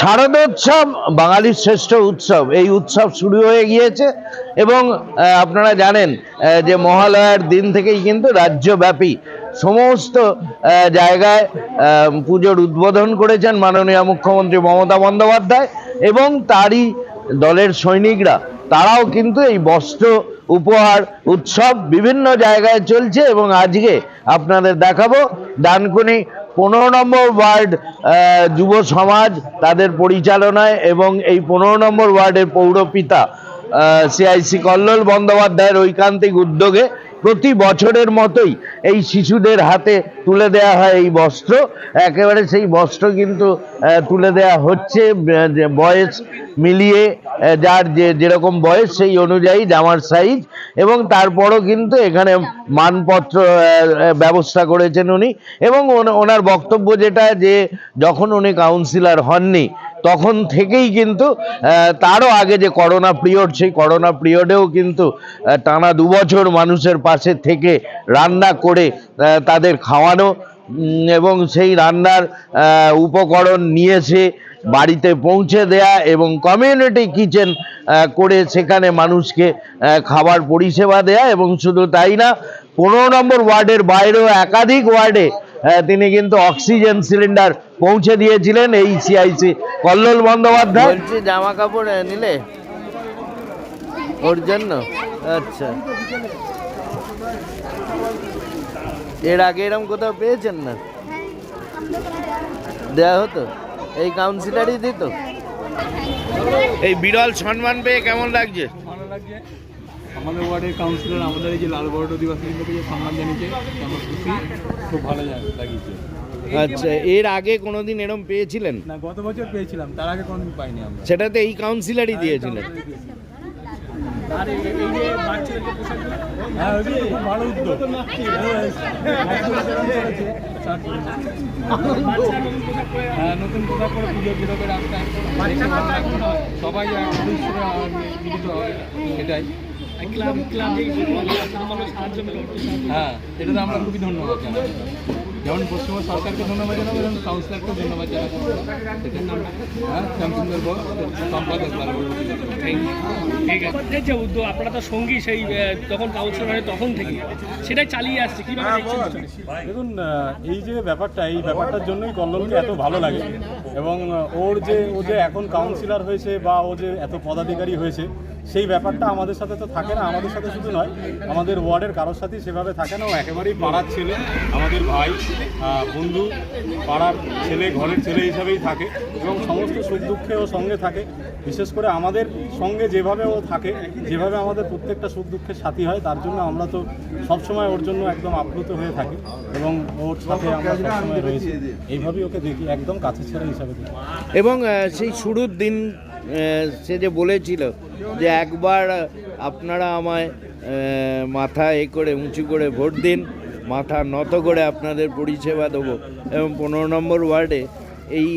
শারদোৎসব, বাঙালির শ্রেষ্ঠ উৎসব। এই উৎসব শুরু হয়ে গিয়েছে এবং আপনারা জানেন যে মহালয়ার দিন থেকেই কিন্তু রাজ্যব্যাপী সমস্ত জায়গায় পুজোর উদ্বোধন করেছেন মাননীয় মুখ্যমন্ত্রী মমতা বন্দ্যোপাধ্যায় এবং তারই দলের সৈনিকরা। তারাও কিন্তু এই বস্ত্র উপহার উৎসব বিভিন্ন জায়গায় চলছে এবং আজকে আপনাদের দেখাবো, ডানকুনি পনেরো নম্বর ওয়ার্ড যুব সমাজ, তাদের পরিচালনায় এবং এই পনেরো নম্বর ওয়ার্ডের পৌরপিতা সিআইসি কল্লোল বন্দ্যোপাধ্যায়ের ঐকান্তিক উদ্যোগে প্রতি বছরের মতোই এই শিশুদের হাতে তুলে দেওয়া হয় এই বস্ত্র। একেবারে সেই বস্ত্র কিন্তু তুলে দেওয়া হচ্ছে বয়স মিলিয়ে যার যে যেরকম বয়স সেই অনুযায়ী জামার সাইজ এবং তারপরও কিন্তু এখানে মানপত্র ব্যবস্থা করেছেন উনি এবং ওনা- ওনার বক্তব্য যেটা যে যখন উনি কাউন্সিলর হননি তখন থেকেই কিন্তু তারও আগে যে করোনা পিরিয়ড, সেই করোনা পিরিয়ডেও কিন্তু টানা দুবছর মানুষের পাশে থেকে রান্না করে তাদের খাওয়ানো এবং সেই রান্নার উপকরণ নিয়ে এসে বাড়িতে পৌঁছে দেয়া এবং কমিউনিটি কিচেন করে সেখানে মানুষকে খাবার পরিষেবা দেয়া এবং শুধু তাই না, পনেরো নম্বর ওয়ার্ডের বাইরেও একাধিক ওয়ার্ডে তিনি কিন্তু অক্সিজেন সিলিন্ডার পৌঁছে দিয়েছিলেন এই সিআইসি কল্লোল বন্দ্যোপাধ্যায়? বলছি জামা কাপড় নিলে? ওর জন্য? আচ্ছা। এর আগে এরকম কোথাও পেয়েছেন না? দেয়া হতো? এই কাউন্সিলারই দিত? এই বিরল সম্মান পেয়ে কেমন লাগছে ভালো লাগছে? আমাদের ওয়ার্ডের কাউন্সিলর আমাদের এই যে লাল বড় দিবসের লোকে যে সম্মান জানিয়েছে আমার খুশি খুব ভালো লাগিয়েছে। আচ্ছা এর আগে কোনোদিন এরম পেয়েছিলেন? না গত বছর পেয়েছিলাম তার আগে কোনোদিন পাইনি আমরা। সেটাতে এই কাউন্সিলরই দিয়েছিলেন। হ্যাঁ হ্যাঁ নতুন পোশাক পরে পুজো বেরোবে রাস্তায় দেখতে ভালো লাগবে। সবাই মিলিত এটাই হ্যাঁ এটাতে আমরা খুবই ধন্যবাদ জানাই। যেমন পশ্চিমবঙ্গ সরকারকে ধন্যবাদ জানাব কাউন্সিলরকেও ধন্যবাদ জানাব। নাম হ্যাঁ শ্যামসুন্দর সম্পাদক যে উদ্যোগ আপনারা তো সঙ্গী সেই তখন কাউন্সিলর তখন থেকে। সেটাই চালিয়ে আসছে কীভাবে বিষয়টা? দেখুন এই যে ব্যাপারটা এই ব্যাপারটার জন্যই কল্লোলকে এত ভালো লাগে। এবং ওর যে ও যে এখন কাউন্সিলর হয়েছে বা ও যে এত পদাধিকারী হয়েছে সেই ব্যাপারটা আমাদের সাথে তো থাকে না, আমাদের সাথে শুধু নয়, আমাদের ওয়ার্ডের কারোর সাথেই সেভাবে থাকে না। ও একেবারেই পাড়ার ছেলে, আমাদের ভাই বন্ধু, পাড়ার ছেলে, ঘরের ছেলে হিসাবেই থাকে এবং সমস্ত সুখ দুঃখে ও সঙ্গে থাকে। বিশেষ করে আমাদের সঙ্গে যেভাবে ও থাকে, যেভাবে আমাদের প্রত্যেকটা সুখ দুঃখের সাথী হয়, তার জন্য আমরা তো সবসময় ওর জন্য একদম আপ্লুত হয়ে থাকি এবং ওর সাথে আমরা সবসময় রয়েছি। এইভাবেই ওকে দেখি, একদম কাছে ছেলে হিসাবে দেখি। এবং সেই শুরুর দিন সে যে বলেছিল যে একবার আপনারা আমায় মাথা এ করে উঁচু করে ভোট দিন, মাথা নত করে আপনাদের পরিষেবা দেবো। এবং পনেরো নম্বর ওয়ার্ডে এই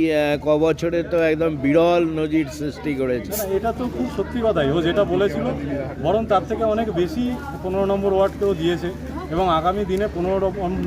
ক বছরে তো একদম বিরল নজির সৃষ্টি করেছে। এটা তো খুব সত্যি কথাই। ও যেটা বলেছিল, বরং তার থেকে অনেক বেশি পনেরো নম্বর ওয়ার্ডকেও দিয়েছে। এবং আগামী দিনে পনেরো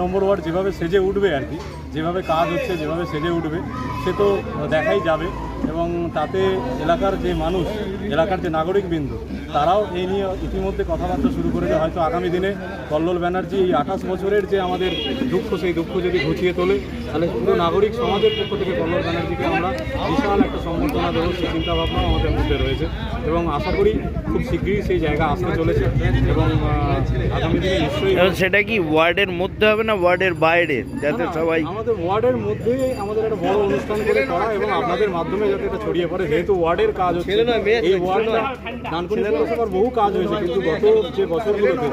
নম্বর ওয়ার্ড যেভাবে সেজে উঠবে আর কি, যেভাবে কাজ হচ্ছে, যেভাবে সেজে উঠবে, সে তো দেখাই যাবে। এবং তাতে এলাকার যে মানুষ, এলাকার যে নাগরিকবৃন্দ, তারাও এই নিয়ে ইতিমধ্যে কথাবার্তা শুরু করেছে। হয়তো আগামী দিনে কল্লোল ব্যানার্জি এই আঠাশ বছরের যে আমাদের দুঃখ, সেই দুঃখ যদি ঘুচিয়ে তোলে তাহলে পুরো নাগরিক সমাজের পক্ষ থেকে কল্লোল ব্যানার্জিকে আমরা বিশাল একটা সম্বর্ধনা দেবো সেই চিন্তাভাবনাও আমাদের মধ্যে রয়েছে। এবং আশা করি খুব শীঘ্রই সেই জায়গা আসতে চলেছে এবং আগামী দিনে নিশ্চয়ই সেটা কি ওয়ার্ডের মধ্যে হবে না ওয়ার্ডের বাইরে যাতে সবাই আমাদের ওয়ার্ডের মধ্যেই আমাদের একটা বড় অনুষ্ঠান করে করা এবং আপনাদের মাধ্যমে যাতে এটা ছড়িয়ে পড়ে। যেহেতু ওয়ার্ডের কাজ হচ্ছে এই ওয়ার্ডটা ডানকুনি পৌরসভার বহু কাজ হয়েছে কিন্তু গত যে বছরগুলোতে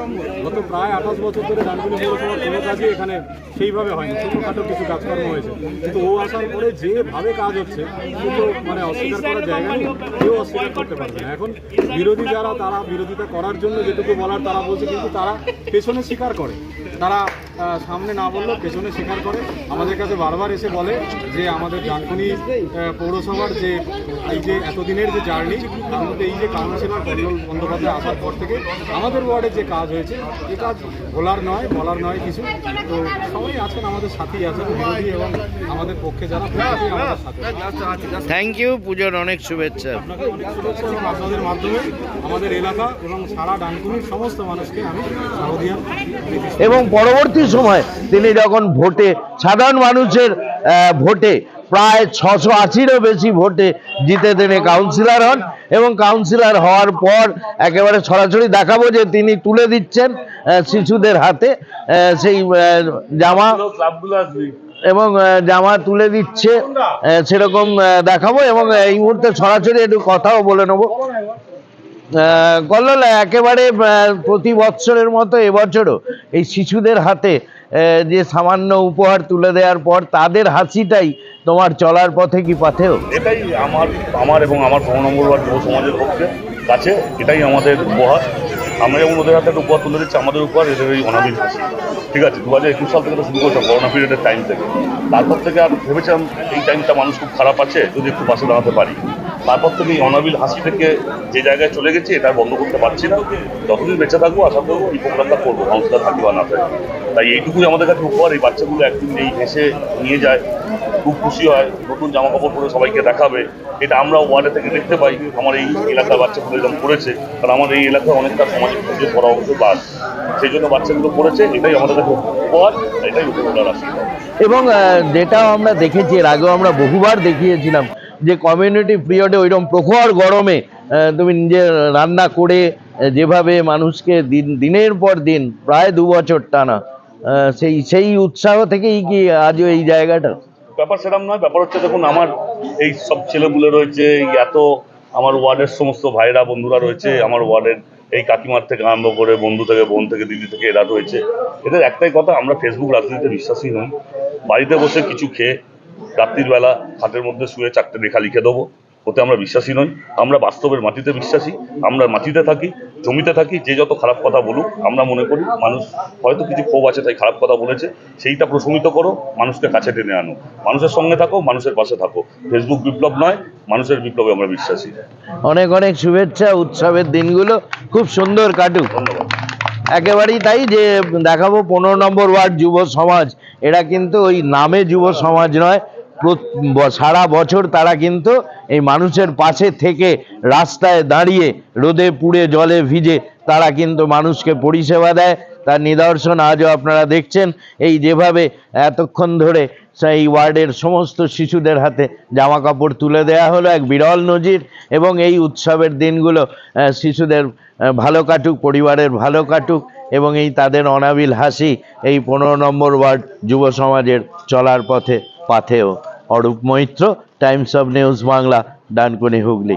গত প্রায় আঠাশ বছর ধরে ডানকুনি পৌরসভার কোনো কাজই এখানে সেইভাবে হয়নি। ছোটোখাটো কিছু কাজকর্ম হয়েছে কিন্তু ও আসার পরে যেভাবে কাজ হচ্ছে কিন্তু মানে অস্বীকার করার জায়গা নেই, কেউ অস্বীকার করতে পারবে না। এখন বিরোধী যারা, তারা বিরোধিতা করার জন্য যেটুকু বলার তারা বলছে, কিন্তু তারা পেছনে স্বীকার করে। তারা সামনে না বললেও পেছনে স্বীকার করে। আমাদের কাছে বারবার এসে বলে যে আমাদের ডানকুনি পৌরসভার যে এই যে এতদিনের যে জার্নি তার মধ্যে এই যে কাউন্সিলর কল্লোল বন্দ্যোপাধ্যায় আসার পর থেকে আমাদের ওয়ার্ডে যে কাজ হয়েছে এ কাজ বলার নয় বলার নয় কিছু। তো সবাই আছেন আমাদের সাথেই আছেন বিরোধী এবং আমাদের পক্ষে যারা প্রত্যেকেই আমাদের সাথে থ্যাংক ইউ পুজোর অনেক শুভেচ্ছা। আপনাকে অনেক শুভেচ্ছা এবং আপনাদের মাধ্যমে আমাদের এলাকা এবং সারা ডানকুনির সমস্ত মানুষকে আমি এবং পরবর্তী সময় তিনি যখন ভোটে, সাধারণ মানুষের ভোটে প্রায় ছশো আশিরও বেশি ভোটে জিতে তিনি কাউন্সিলর হন এবং কাউন্সিলর হওয়ার পর একেবারে সরাসরি দেখাবো যে তিনি তুলে দিচ্ছেন শিশুদের হাতে সেই জামা এবং জামা তুলে দিচ্ছে সেরকম দেখাবো এবং এই মুহূর্তে সরাসরি একটু কথাও বলে নেব। কল্লোল একেবারে প্রতি বৎসরের মতো এবছরও এই শিশুদের হাতে যে সামান্য উপহার তুলে দেওয়ার পর তাদের হাসিটাই তোমার চলার পথে কি পাথেও? এটাই আমার আমার এবং আমার ভ্রমণ যুব সমাজের পক্ষে কাছে, এটাই আমাদের উপহার। আমরা যেমন ওদের হাতে একটা উপহার তুলে দিচ্ছি, আমাদের উপহার এদের এই অনাবিল ঠিক আছে, দু হাজার একুশ সাল থেকে শুরু করছে করোনা পিরিয়ডের টাইম থেকে। তারপর থেকে আর ভেবেছিলাম এই টাইমটা মানুষ খুব খারাপ আছে, যদি একটু পাশে দাঁড়াতে পারি। তারপর থেকে এই অনাবিল হাসি থেকে যে জায়গায় চলে গেছি, এটা বন্ধ করতে পারছি না। যতদিন বেঁচে থাকব, আশা করব এই প্রোগ্রামটা করব কাউন্সিলার থাকি বা না থাকি তাই এইটুকুই আমাদের কাছে উপহার, এই বাচ্চাগুলো একদিন এই হেসে নিয়ে যায়, খুব খুশি হয়, নতুন জামা কাপড় পরে সবাইকে দেখাবে। এটা আমরা ওয়ার্ডে থেকে দেখতে পাই, আমার এই এলাকার বাচ্চাগুলো এরকম করেছে। কারণ আমার এই এলাকায় অনেকটা সমাজের খুঁজে পড়া অংশ বাদ সেই জন্য বাচ্চাগুলো করেছে এটাই আমাদের কাছে উপহার এটাই উপহার আশীর্বাদ। এবং যেটাও আমরা দেখেছি এর আগেও আমরা বহুবার দেখিয়েছিলাম যে কমিউনিটি পিরিয়ডে ওইরকম প্রখর গরমে তুমি নিজে রান্না করে যেভাবে মানুষকে দিন দিনের পর দিন প্রায় দু বছর টানা সেই সেই উৎসাহ থেকেই কি আজও এই জায়গাটা? ব্যাপার সেরকম নয় ব্যাপার হচ্ছে দেখুন আমার এই সব ছেলেগুলো রয়েছে এত আমার ওয়ার্ডের সমস্ত ভাইরা বন্ধুরা রয়েছে আমার ওয়ার্ডের এই কাকিমার থেকে আরম্ভ করে বন্ধু থেকে, বোন থেকে, দিদি থেকে এরা রয়েছে এদের একটাই কথা, আমরা ফেসবুক রাজনীতিতে বিশ্বাসী নই। বাড়িতে বসে কিছু খেয়ে রাত্রির বেলা খাটের মধ্যে শুয়ে চারটে লেখা লিখে দেবো। ওতে আমরা বিশ্বাসী নই। আমরা বাস্তবের মাটিতে বিশ্বাসী। আমরা মাটিতে থাকি জমিতে থাকি যে যত খারাপ কথা বলুক আমরা মনে করি মানুষ হয়তো কিছু ক্ষোভ আছে তাই খারাপ কথা বলেছে সেইটা প্রশমিত করো মানুষকে কাছে টেনে আনো। মানুষের সঙ্গে থাকো মানুষের পাশে থাকো। ফেসবুক বিপ্লব নয় মানুষের বিপ্লবে আমরা বিশ্বাসী। অনেক অনেক শুভেচ্ছা উৎসবের দিনগুলো খুব সুন্দর কাটুক। ধন্যবাদ। একেবারেই তাই যে দেখাবো পনেরো নম্বর ওয়ার্ড যুব সমাজ। এরা কিন্তু ওই নামে যুব সমাজ নয় সারা বছর তারা কিন্তু এই মানুষের পাশে থেকে রাস্তায় দাঁড়িয়ে রোদে পুড়ে জলে ভিজে তারা কিন্তু মানুষকে পরিষেবা দেয়। তার নিদর্শন আজও আপনারা দেখছেন। এই যেভাবে এতক্ষণ ধরে সেই ওয়ার্ডের সমস্ত শিশুদের হাতে জামা কাপড় তুলে দেওয়া হলো এক বিরল নজির এবং এই উৎসবের দিনগুলো শিশুদের ভালো কাটুক, পরিবারের ভালো কাটুক এবং এই তাদের অনাবিল হাসি এই পনেরো নম্বর ওয়ার্ড যুব সমাজের চলার পথে, পাথেও। Arup Maitra Times of News Bangla Dankuni Hooghly.